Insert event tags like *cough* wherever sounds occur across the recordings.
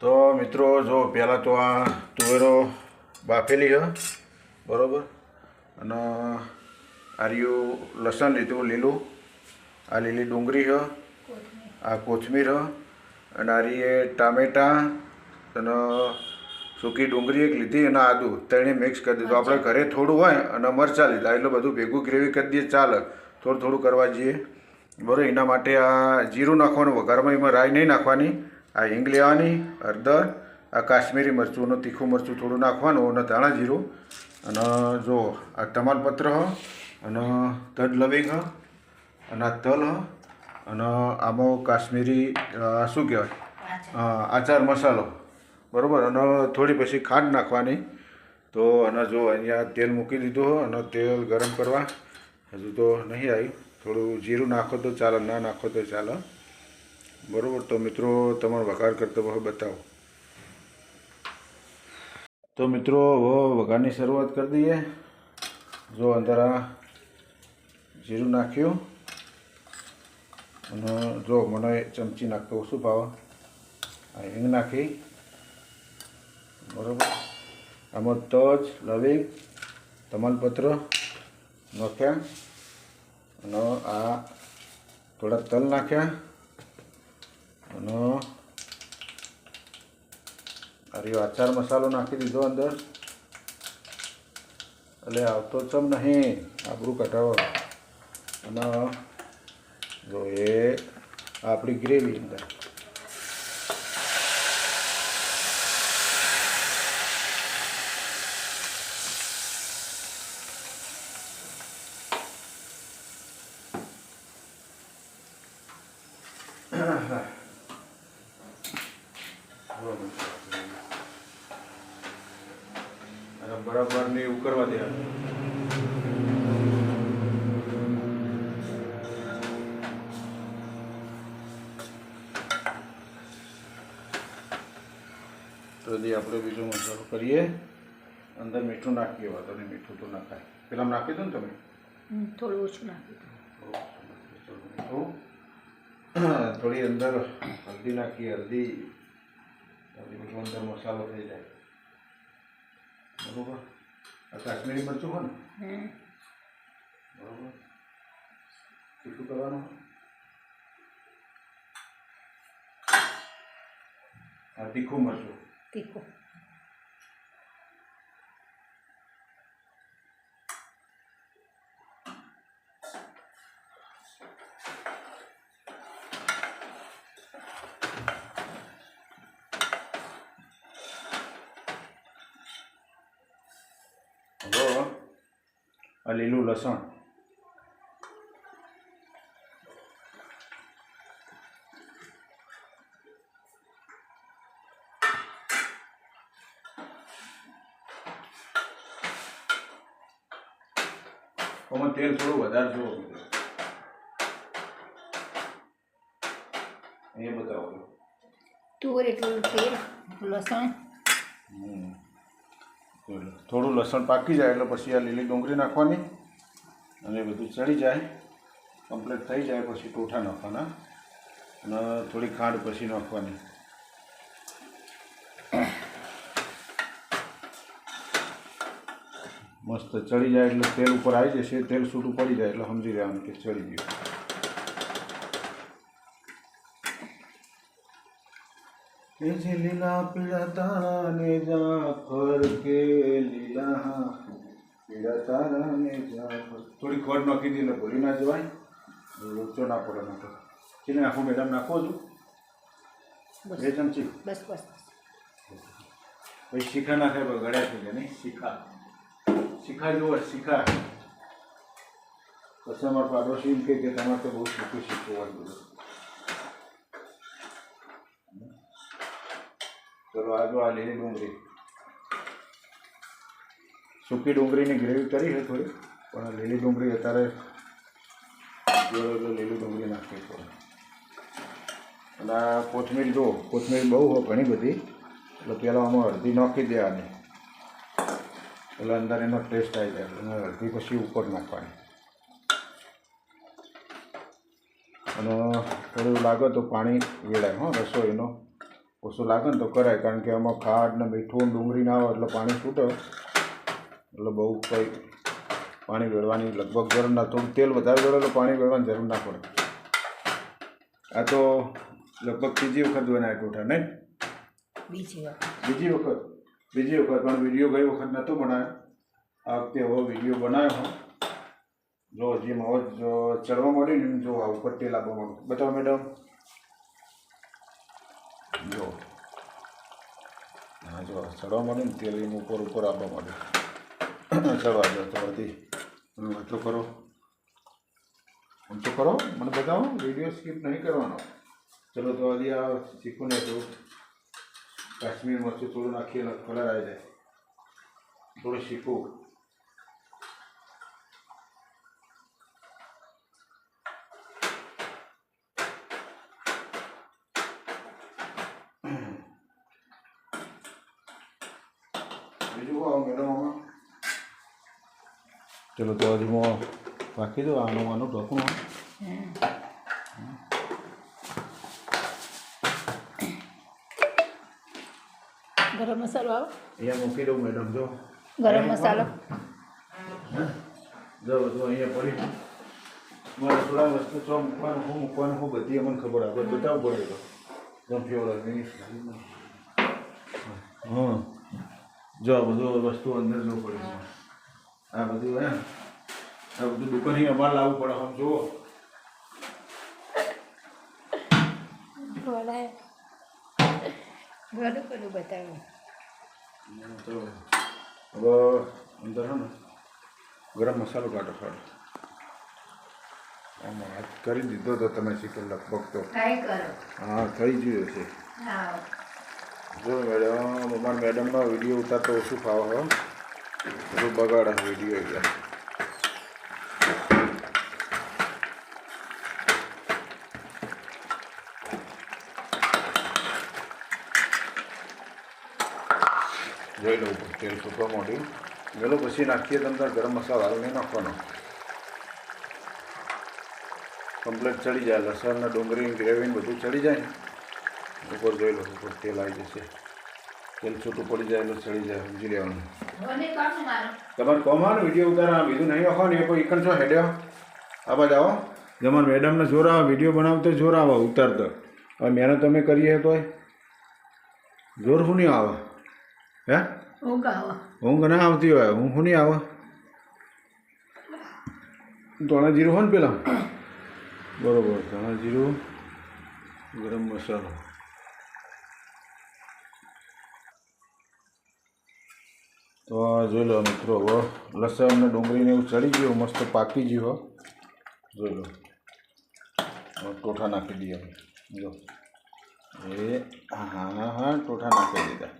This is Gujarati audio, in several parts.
તો મિત્રો જો પહેલાં તો આ તુવેરો બાફેલી હ? બરાબર? અને આર્યું લસણ લીધું લીલું. આ લીલી ડુંગળી હ? આ કોથમીર હ? અને આરી એ ટામેટાં અને સૂકી ડુંગળી એક લીધી અને આદુ. ત્રણે મિક્સ કરી દીધું. આપણે ઘરે થોડું હોય અને મરચાં લીધા. એટલે બધું ભેગું ગ્રેવી કરી દઈએ ચાલે. થોડું થોડું કરવા જઈએ. બરાબર? એના માટે આ જીરું નાખવાનું. વઘારમાં એમાં રાઈ નહીં નાખવાની. આ હિંગ લેવાની હળદર આ કાશ્મીરી મરચુંનું તીખું મરચું થોડું નાખવાનું અને ધાણા જીરું અને જો આ તમાલપત્ર હ અને તજ લવિંગ હ અને આ તલ હ અને આમાં કાશ્મીરી શું કહેવાય? આચાર મસાલો. બરાબર? અને થોડી પછી ખાંડ નાખવાની. તો અને જો અહીંયા તેલ મૂકી દીધું હો અને તેલ ગરમ કરવા. હજુ તો નહીં આવી. થોડું જીરું નાખો તો ચાલે ના નાખો તો ચાલે. બરાબર, તો મિત્રો, તમારો વઘાર કરતો હવે બતાવો. તો મિત્રો, હવે વઘારની શરૂઆત કરી દઈએ. જો અંદર આ જીરું નાખ્યું. અને જો મને ચમચી નાખતો શું ભાવે. આ હિંગ નાખી. બરાબર. આમાં તજ, લવિંગ, તમાલપત્ર નાખ્યા. અને આ થોડા તલ નાખ્યા. અને અરે આચાર મસાલો નાખી દીધો અંદર એટલે આવતો ચમ નહીં આબરું કઢાવો અને જો એ આપણી ગ્રેવી અંદર અને બરાબર ને એવું કરવા દે તો હજી આપણે બીજો મસાલો કરીએ અંદર મીઠું નાખીએ વાતો નહીં મીઠું તો નાખાય પેલા નાખી દો ને તમે હમ, થોડું ઓછું નાખી દો મીઠું થોડી અંદર હલ્દી નાખીએ હલ્દી હલ્દી બધું અંદર મસાલો થઈ જાય બરોબર આ કાશ્મીરી મરચું હોય ને? બરોબર. તીખું કરવાનું. આ તીખું મરચું. તીખું. હવે આ લીલું લસણ. આમાં તેલ થોડું વધારે જોવો અહીંયા બતાવો. તુવેર એટલું તેલ લસણ. હમ. થોડું લસણ પાકી જાય એટલે પછી આ લીલી ડુંગળી નાખવાની અને બધું ચડી જાય. કમ્પ્લીટ થઈ જાય પછી ટોઠા નાખવાના. અને થોડી ખાંડ પછી નાખવાની. મસ્ત ચડી જાય એટલે તેલ ઉપર આવી જશે. તેલ છૂટું પડી જાય એટલે સમજી લેવાનું કે ચડી ગયું. તારા ને જાફર કે લીલા હા પીળા તારા ને જાફર. થોડી ખોટ નાખી દીધી એટલે ભૂલી ના જવાય. લોચો ના પડે નાખો ચીને આખું મેડમ નાખો છું? બે ચમચી? બસ બસ પછી શીખા નાખે ગળ્યા થઈ ગયા નહીં. શીખા. શીખા જુઓ શીખા. પછી અમારા પાડોશી એમ કહે કે તમારે તો બહુ શીખું શીખવું હોય બધું. ચલો આ જો આ લીલી ડુંગળી. સૂકી ડુંગળીની ગ્રેવી કરી છે થોડી, પણ લીલી ડુંગળી અત્યારે લીલી ડુંગળી નાખવી પડે અને આ કોથમીર જો કોથમીર બહુ હોય ઘણી બધી, એટલે પહેલાં આમાં હળદી નાખી દેવાની. એટલે અંદર એનો ટેસ્ટ આવી જાય, અને હળદી પછી ઉપર નાખવાની. અને થોડું લાગે તો પાણી વેળાય, હો, રસોઈનો. ઓછું લાગે ને તો કરાય કારણ કે આમાં ખાડ ને મીઠું ડુંગળી ના આવે એટલે પાણી છૂટે. એટલે બહુ કંઈ પાણી વેળવાની લગભગ જરૂર ના થોડું તેલ વધારે વેળો એટલે પાણી વેળવાની જરૂર ના પડે. આ તો લગભગ ત્રીજી વખત બનાવ્યા ટોઠા નહીં? બીજી વખત. બીજી વખત. પણ વીડિયો ગઈ વખત નહોતો બનાવ્યો. આ વખતે હવે વીડિયો બનાવ્યો જો જેમ હવે જો ચડવા માંડ્યું ને જો આ ઉપર તેલ આપવા માંડું બતાવો મેડમ જો હા જો ચડવા માટે ને તેલ એમ ઉપર ઉપર આપવા માટે. ચડવા દો તો તમે વાતો કરો. તો કરો? મને બતાવો વીડિયો સ્કીપ નહીં કરવાનો. ચલો, તો હજી આ શીખું ને તો કાશ્મીર મરચું થોડું નાખીએ કલર આવી જાય. થોડું શીખવું બીજું કહો મેડમ આમાં ચલો તો હજી હું રાખી દો આનું આનું ઢોકણું ગરમ મસાલો આવો અહીંયા મૂકી દઉં મેડમ જો ગરમ મસાલો જો બધું અહીંયા પડી મારે થોડા વસ્તુ ચો મૂકવાનું શું મૂકવાનું શું બધી અમને ખબર આવે બતાવવું પડે તો જેમ હા જો આ બધું વસ્તુ અંદર જો પડી આ બધું હે આ બધું દુકાને અમારે લાવવું પડે આમ જુઓ. ઘણું બધું બતાવ્યું તો હવે અંદર ને ગરમ મસાલો કાઢો ખાડો આમાં હાથ કરી દીધો તો તમે શીખેલ લગભગ તો. હા થઈ ગયો છે જો મેડમ અમારા મેડમનો વીડિયો ઉતારતો ઓછું ફાવો હો. બધું બગાડે વીડિયો એટલે. જોઈ લઉં તેલ સૂકવા માંડ્યું. ગયેલો પછી નાખીએ તો અંદર ગરમ મસાલો હાલ નહીં નાખવાનો. કમ્પ્લેટ ચડી જાય. લસણના ડુંગળી ગ્રેવી બધું ચડી જાય ને. ઉપર જોઈ લો, ઉપર તેલ આવી જશે. તેલ છૂટું પડી જાય એટલે ચડી જાય, સમજી લેવાનું. તમારે કોમાં વીડિયો ઉતારા. બીજું નહીં આખો ને એ કોઈ એકણ છો હેડ્યો આ જાઓ આવો. તમારે મેડમને જોર આવે વીડિયો બનાવતો જોર આવે ઉતારતો. હવે મહેનત તમે કરીએ તોય. જોર શું નહીં આવે? હે? ઊંઘ આવો. ઊંઘ ના આવતી હોય હું શું નહીં આવે? ધોણા જીરું હોય ને પેલા? *coughs* બરોબર ધોણા જીરું ગરમ મસાલો. તો જોઈ લો મિત્રો હવે લસણ ને ડુંગળીને એવું ચડી ગયું, મસ્ત પાકી ગયું જોઈ લો. ટોઠા નાખી દઈએ અમે જો. એ, હા હા હા ટોઠા નાખી દીધા.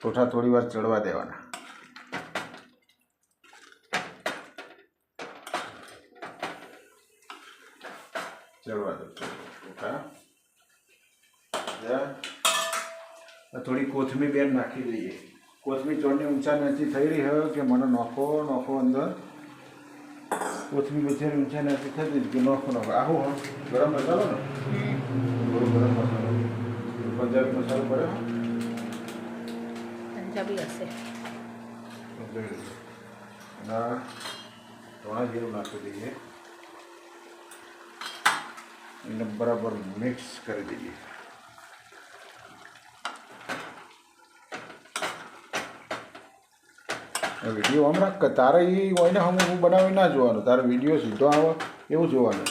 ટોઠા થોડી વાર ચડવા દેવાના. ચડવા દો ટોઠા. થોડી કોથમીર બેન નાખી દઈએ. કોથમીર ચોરની ઊંચા નીચી થઈ રહી હવે કે મને નોખો નોખો અંદર કોથમીર બિચારી ઊંચા નીચી થઈ રહી કે નોખો નોખો આવું હો ગરમ મસાલો ને થોડો ગરમ મસાલો પંજાબી મસાલો પડે પંજાબી હશે ના ધોણા જીરું નાખી દઈએ એને બરાબર મિક્સ કરી દઈએ વીડિયો હમણાં રાખ તારે એ હોય ને હમ હું બનાવી ના જોવાનું. તારે વીડિયો સીધો આવે એવું જોવાનું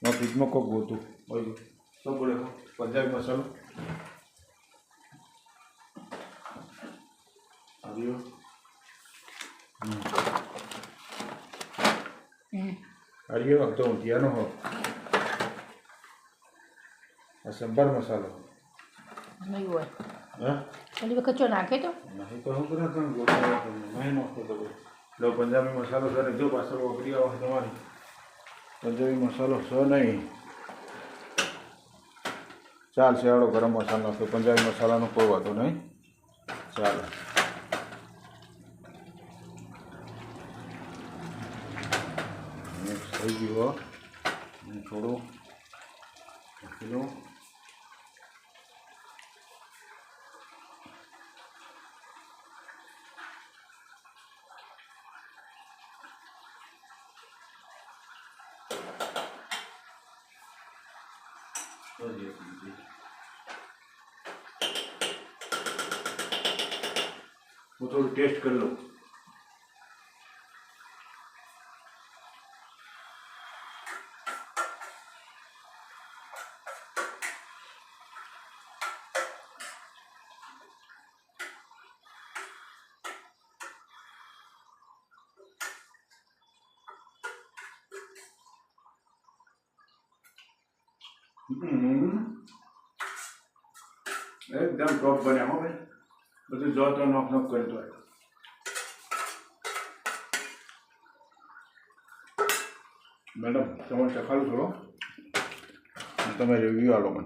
તારે ફ્રીજમાં કોક ગોતું. બોલો શું બોલે પંજાબી મસાલો? આવ્યો. હરિયો તો ઊંધિયાનો હો. આ સંભાર મસાલો. નહીં હોય. પેલી વખત જો નાખે તો. નહીં તો હું કરા તમે તમને નહીં નાખો તો લો પંજાબી મસાલો સર જો પાછળ વાપરી આવે તમારી. પંજાબી મસાલો સો નહીં. ચાલશે હાડો ગરમ મસાલો નાખો. પંજાબી મસાલાનો કોઈ વાંધો નહીં. ચાલો. થઈ ગયું હો. અને થોડું નાખી દઉં હું થોડું ટેસ્ટ કરી લઉં. એકદમ ટોપ બન્યા હો ભાઈ બધું જો તો નોક નોક કરતો હોય મેડમ તમારે ચખાડું થોડો અને તમે રિવ્યૂ આલો મને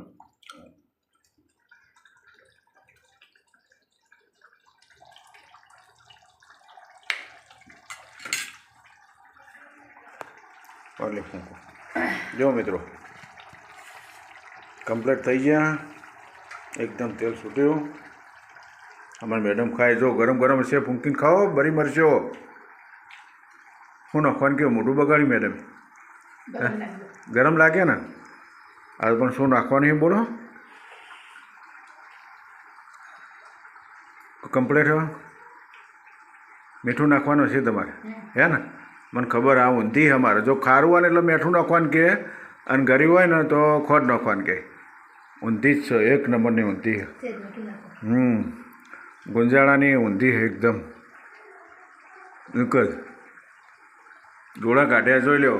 ઓલે ફૂંકો જો મિત્રો કમ્પ્લીટ થઈ ગયા. એકદમ તેલ છૂટ્યું. અમારી મેડમ ખાય જો ગરમ ગરમ છે ફૂંકીને ખાઓ બરી મરચો. શું નાખવાનું કેવું મોઢું બગાડ્યું મેડમ. ગરમ ગરમ લાગે ને? આ પણ શું નાખવાનું એ બોલો. કમ્પ્લેટ મીઠું નાખવાનું છે તમારે. હે ને? મને ખબર આ ઊંધી અમારે. જો ખારું હોય ને એટલે મીઠું નાખવાનું કે અને ગરી હોય ને તો ખોટ નાખવાનું કે ઊંધી જ છે એક નંબરની ઊંધી. હમ ગુંજાળાની ઊંધી એકદમ. એક જ. ગોળા કાઢ્યા જોઈ લો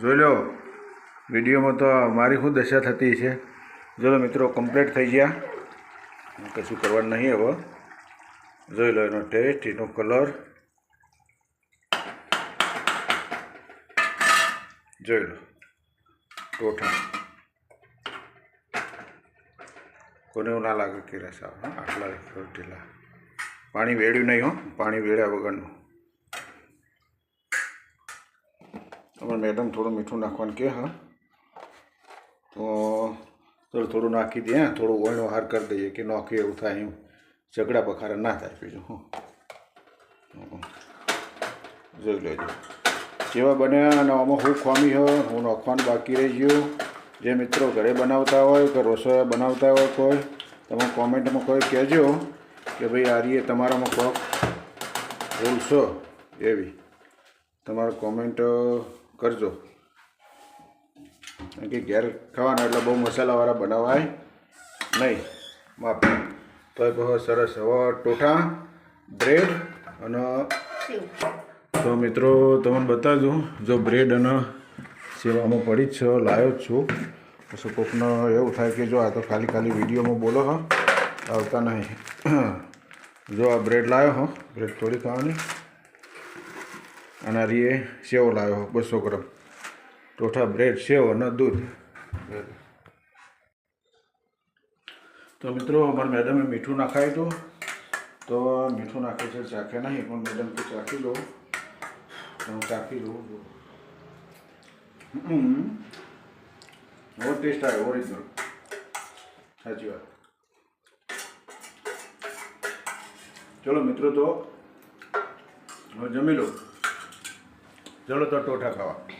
જોઈ લો વિડીયોમાં તો મારી શું દશા થતી છે? ચલો મિત્રો કમ્પ્લીટ થઈ ગયા. કશું કરવાનું નહીં હવે. જોઈ લો એનો ટેસ્ટ એનો કલર જોઈ લો. ટોઠા. કોને એવું ના લાગે કે રસ આવે આટલા ઢીલા પાણી વેડ્યું નહીં, હો. પાણી વેડ્યા વગરનું. અમારે મેડમ થોડું મીઠું નાખવાનું કે, હા? તો થોડું થોડું નાખી દઈએ થોડું વણો હાર કરી દઈએ કે નોખી એવું થાય એમ. ઝઘડા બખારા ના થાય બીજું, હું? જોઈ લેજો. જેવા બન્યા અને આમાં હું ખોમી હું નોખવાનું બાકી રહી ગયું. જે મિત્રો ઘરે બનાવતા હોય કે રસોઈ બનાવતા હોય કોઈ તમે કોમેન્ટમાં કોઈ કહેજો કે ભાઈ આરીએ તમારામાં કોક ભૂલશો એવી. તમારો કોમેન્ટ કરજો. કારણ કે ઘેર ખાવાના એટલે બહુ મસાલાવાળા બનાવાય નહીં. માપી તો બહુ સરસ હવે ટોઠા બ્રેડ અને તો મિત્રો તમને બતાવજો જો બ્રેડ અને સેવામાં પડી જ છે લાવ્યો જ છું. પછી કોકને એવું થાય કે જો આ તો ખાલી ખાલી વિડીયોમાં બોલો હો, આવતા નહીં. જો આ બ્રેડ લાવ્યો હો, બ્રેડ થોડી ખાવાની. અને રીએ સેવ લાવ્યો હો, બસો ગ્રામ. ટોઠા બ્રેડ, સેવ અને દૂધ. તો મિત્રો, અમારા મેડમે મીઠું નાખાયું હતું. તો મીઠું નાખે છે, ચાખે નહીં, પણ મેડમ તો ચાખી લો હું ચાખી લઉં બહુ ટેસ્ટ આવે ઓરિજિનલ સાચી વાત. ચલો મિત્રો, તો જમી લો. ચલો તો ટોઠા ખાવા.